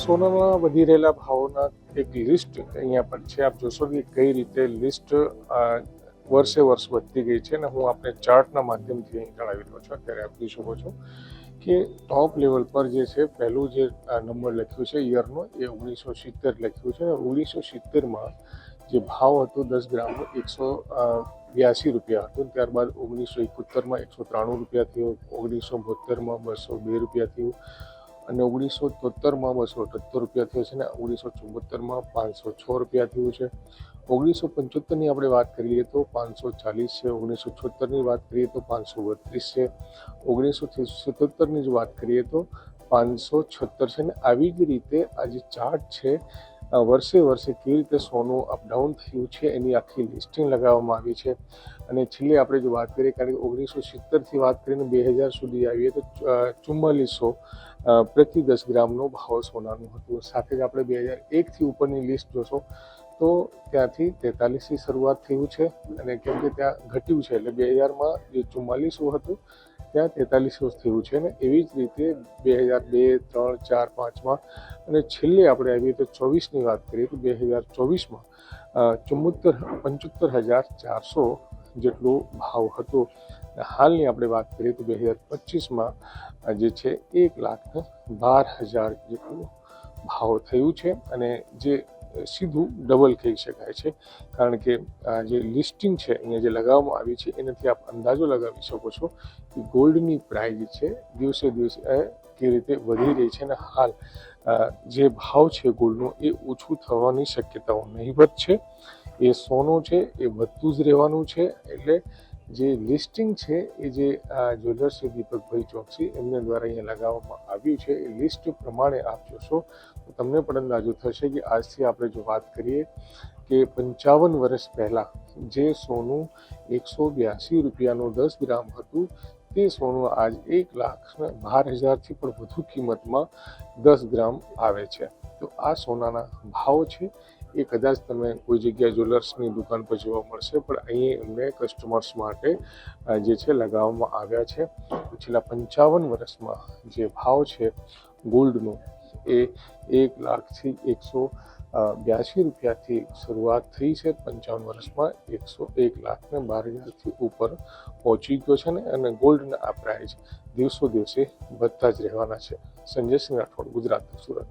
સોનામાં વધી રહેલા ભાવોના એક લિસ્ટ અહીંયા પર છે. આપ જોશો કે કઈ રીતે લિસ્ટ વર્ષે વર્ષ વધતી ગઈ છે અને હું આપને ચાર્ટના માધ્યમથી અહીં જણાવી રહ્યો છું. અત્યારે આપ જોઈ શકો છો કે ટોપ લેવલ પર જે છે, પહેલું જે નંબર લખ્યું છે યરનો એ ઓગણીસો સિત્તેર લખ્યું છે. અને ઓગણીસો સિત્તેરમાં જે ભાવ હતો દસ ગ્રામનો એકસો બ્યાસી રૂપિયા હતો. ત્યારબાદ ઓગણીસો એકોતેરમાં એકસો ત્રાણું રૂપિયા થયો. ઓગણીસો બોતેરમાં બસો બે રૂપિયા થયું. અને ઓગણીસો તોતેરમાં બસો અઠ્યોતેર રૂપિયા થયો છે ને ઓગણીસો ચુમ્મોતેરમાં પાંચસો છ રૂપિયા થયું છે. ઓગણીસો પંચોતેરની આપણે વાત કરીએ તો પાંચસો ચાલીસ છે, ઓગણીસો છોતેરની વાત કરીએ તો પાંચસો બત્રીસ છે. ઓગણીસો સત્તરની જ વાત કરીએ તો પાંચસો છોતેર છે ને આવી જ રીતે આ જે ચાર્ટ છે વર્ષે વર્ષે કેવી રીતે સોનું અપડાઉન થયું છે એની આખી લિસ્ટિંગ લગાવવામાં આવી છે. અને છેલ્લે આપણે જો વાત કરીએ, કારણ કે ઓગણીસો સિત્તેરથી વાત કરીને બે હજાર સુધી આવીએ તો ચુમ્માલીસો પ્રતિ દસ ગ્રામનો ભાવ સોનાનું હતું. સાથે જ આપણે બે હજાર એકથી ઉપરની લિસ્ટ જોશો, તો ત્યાંથી તેતાલીસથી શરૂઆત થયું છે. અને કેમ કે ત્યાં ઘટ્યું છે, એટલે બે હજારમાં જે ચુમ્માલીસો હતું ત્યાં તેતાલીસો થયું છે ને એવી જ રીતે બે હજાર બે, ત્રણ, ચાર, પાંચમાં અને છેલ્લે આપણે આવીએ તો ચોવીસની વાત કરીએ તો બે હજાર ચોવીસમાં ચુમ્મોતેર પંચોતેર હજાર ચારસો જેટલો ભાવ હતો. હાલની આપણે વાત કરીએ તો બે હજાર પચીસમાં જે છે એક લાખ બાર હજાર જેટલું ભાવ થયું છે. અને જે સીધું ડબલ કહી શકાય છે. કારણ કે આ જે લિસ્ટિંગ છે, અહીંયા જે લગાવવામાં આવી છે, એનાથી આપ અંદાજો લગાવી શકો છો કે ગોલ્ડની પ્રાઇઝ છે, દિવસે દિવસે કેવી રીતે વધી રહી છે અને હાલ જે ભાવ છે ગોલ્ડનો એ ઓછું થવાની શક્યતાઓ નહીવત છે. એ સોનું છે, એ વધતું જ રહેવાનું છે, એટલે જે લિસ્ટિંગ છે એ જે આ જ્વેલર્સ છે દીપકભાઈ ચોકસી એમને દ્વારા અહીંયા લગાવવામાં આવ્યું છે, એ લિસ્ટ પ્રમાણે આપ જોશો તો તમને પણ અંદાજો થશે કે આજથી આપણે જો વાત કરીએ કે પંચાવન વર્ષ પહેલાં જે સોનું એકસો બ્યાસી રૂપિયાનું દસ ગ્રામ હતું, તે સોનું આજ એક લાખ બાર હજારથી પણ વધુ કિંમતમાં દસ ગ્રામ આવે છે. તો આ સોનાના ભાવ છે એ કદાચ તમે કોઈ જગ્યાએ જ્વેલર્સની દુકાન પર જોવા મળશે, પણ અહીં એમને કસ્ટમર્સ માટે જે છે લગાવવામાં આવ્યા છે. છેલ્લા પંચાવન વર્ષમાં જે ભાવ છે ગોલ્ડનો, એ એક લાખથી એકસો બ્યાસી રૂપિયાથી શરૂઆત થઈ છે. પંચાવન વર્ષમાં એકસો એક લાખને બાર હજારથી ઉપર પહોંચી ગયો છે ને, અને ગોલ્ડના આ પ્રાઇસ દિવસો દિવસે વધતા જ રહેવાના છે. સંજય સિંહ રાઠોડ, ગુજરાત, સુરત.